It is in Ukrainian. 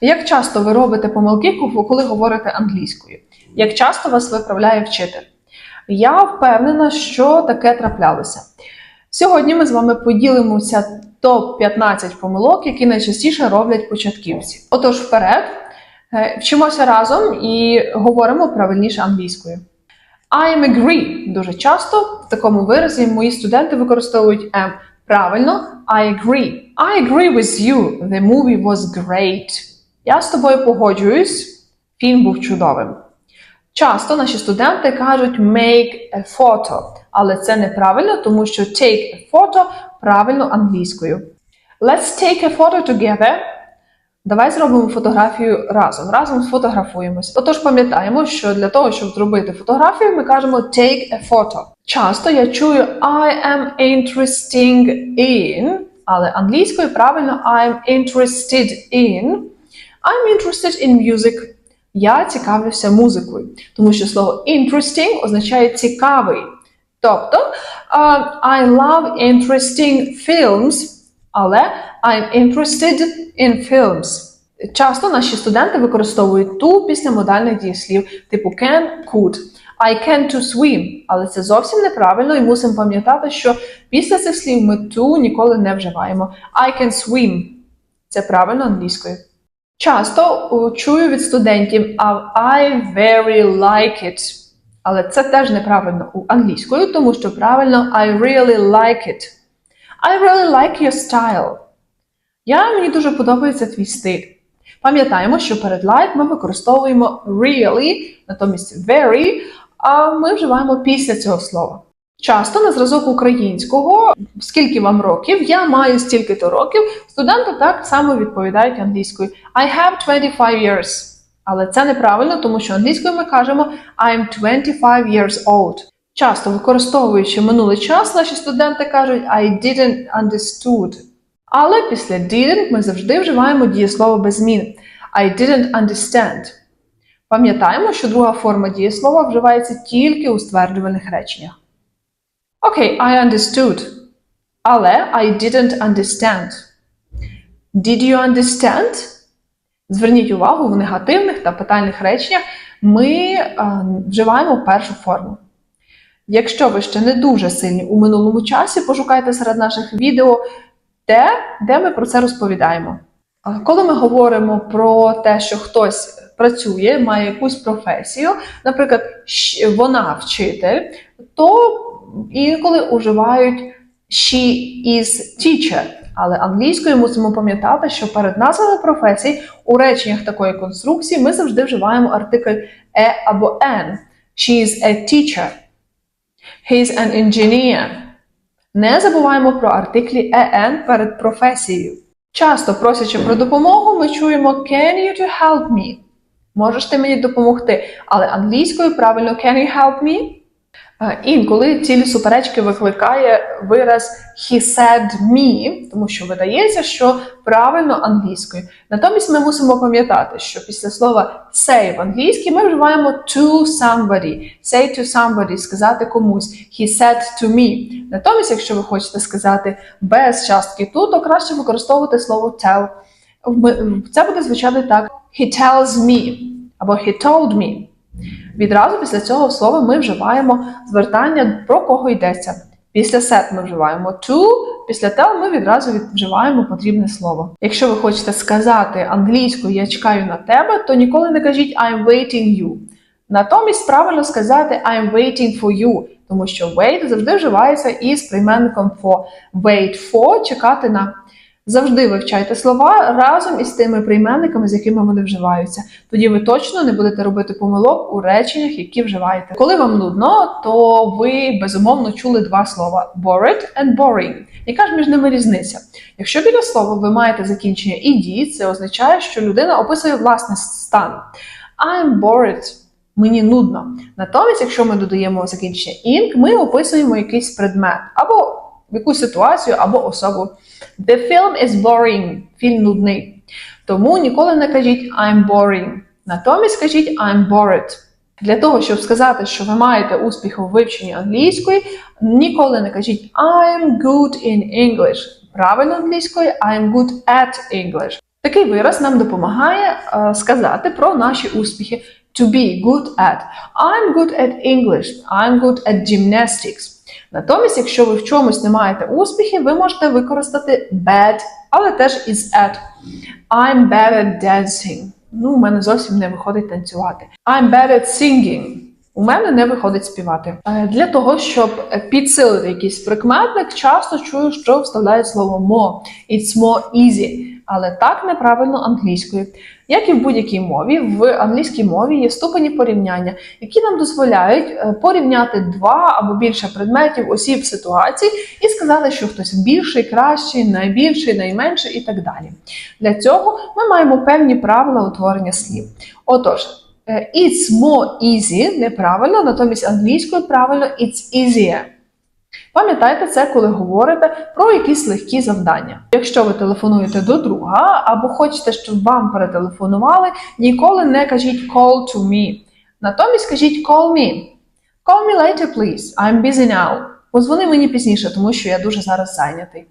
Як часто ви робите помилки, коли говорите англійською? Як часто вас виправляє вчитель? Я впевнена, що таке траплялося. Сьогодні ми з вами поділимося топ-15 помилок, які найчастіше роблять початківці. Отож, вперед, е, вчимося разом і говоримо правильніше англійською. I am agree. Дуже часто в такому виразі мої студенти використовують am. Правильно, I agree. I agree with you. The movie was great. Я з тобою погоджуюсь. Фільм був чудовим. Часто наші студенти кажуть make a photo, але це неправильно, тому що take a photo правильно англійською. Let's take a photo together. Давай зробимо фотографію разом. Разом сфотографуємось. Отож, пам'ятаємо, що для того, щоб зробити фотографію, ми кажемо take a photo. Часто я чую I am interesting in, але англійською правильно I'm interested in. I'm interested in music. Я цікавлюся музикою, тому що слово interesting означає цікавий. Тобто uh, I love interesting films, але I'm interested in films. Часто наші студенти використовують ту після модальних дієслів, типу can, could. I can to swim, але це зовсім неправильно, і мусимо пам'ятати, що після цих слів ми to ніколи не вживаємо. I can swim. Це правильно англійською. Часто чую від студентів I very like it. Але це теж неправильно у англійською, тому що правильно I really like it. I really like your style. Я мені дуже подобається твій стиль. Пам'ятаємо, що перед like ми використовуємо really, натомість very, а ми вживаємо після цього слова. Часто на зразок українського, скільки вам років, я маю стільки-то років, студенти так само відповідають англійською I have 25 years. Але це неправильно, тому що англійською ми кажемо I'm 25 years old. Часто використовуючи минулий час, наші студенти кажуть I didn't understood. Але після didn't ми завжди вживаємо дієслово без змін. I didn't understand. Пам'ятаємо, що друга форма дієслова вживається тільки у стверджувальних реченнях. Окей, I understood. Але I didn't understand. Did you understand? Зверніть увагу, в негативних та питальних реченнях ми е, вживаємо першу форму. Якщо ви ще не дуже сильні у минулому часі, пошукайте серед наших відео те, де ми про це розповідаємо. А Коли ми говоримо про те, що хтось працює, має якусь професію, наприклад, вона вчитель, то інколи уживають she is teacher. Але англійською мусимо пам'ятати, що перед назвами професій у реченнях такої конструкції ми завжди вживаємо артикль e або an. She is a teacher. He is an engineer. Не забуваємо про артиклі en перед професією. Часто просячи про допомогу, ми чуємо Can you to help me? Можеш ти мені допомогти? Але англійською правильно Can you help me? Е, Інколи цілі суперечки викликає вираз he said me, тому що видається, що правильно англійською. Натомість ми мусимо пам'ятати, що після слова say в англійській ми вживаємо to somebody, say to somebody, сказати комусь. He said to me. Натомість, якщо ви хочете сказати без частки to, то краще використовувати слово tell. Це буде звучати так: he tells me або he told me. Відразу після цього слова ми вживаємо звертання про кого йдеться. Після set ми вживаємо to, після tell ми відразу від- вживаємо потрібне слово. Якщо ви хочете сказати англійською я чекаю на тебе, то ніколи не кажіть I'm waiting you. Натомість правильно сказати I'm waiting for you, тому що wait завжди вживається із прийменником for. Wait for чекати на. Завжди вивчайте слова разом із тими прийменниками, з якими вони вживаються. Тоді ви точно не будете робити помилок у реченнях, які вживаєте. Коли вам нудно, то ви безумовно чули два слова bored and boring. Яка ж між ними різниця? Якщо біля слова ви маєте закінчення «ed», це означає, що людина описує власний стан. I'm bored. Мені нудно. Натомість, якщо ми додаємо закінчення ing, ми описуємо якийсь предмет або якусь ситуацію, або особу. The film is boring. Фільм нудний. Тому ніколи не кажіть I'm boring. Натомість кажіть I'm bored. Для того, щоб сказати, що ви маєте успіх у вивченні англійської, ніколи не кажіть I'm good in English. Правильно англійською I'm good at English. Такий вираз нам допомагає е, сказати про наші успіхи. To be good at. I'm good at English. I'm good at gymnastics. Натомість, якщо ви в чомусь не маєте успіхів, ви можете використати bad, але теж із at. I'm bad at dancing. Ну, у мене зовсім не виходить танцювати. I'm bad at singing. У мене не виходить співати. Е, Для того, щоб підсилити якийсь прикметник, часто чую, що вставляють слово more. It's more easy. Але так неправильно англійською. Як і в будь-якій мові, в англійській мові є ступені порівняння, які нам дозволяють е, порівняти два або більше предметів, осіб, ситуацій і сказати, що хтось більший, кращий, найбільший, найменший і так далі. Для цього ми маємо певні правила утворення слів. Отож, е, it's more easy неправильно, натомість англійською правильно it's easier. Пам'ятайте це, коли говорите про якісь легкі завдання. Якщо ви телефонуєте до друга або хочете, щоб вам перетелефонували, ніколи не кажіть call to me. Натомість кажіть call me. Call me later, please. I'm busy now. Позвони мені пізніше, тому що я дуже зараз зайнятий.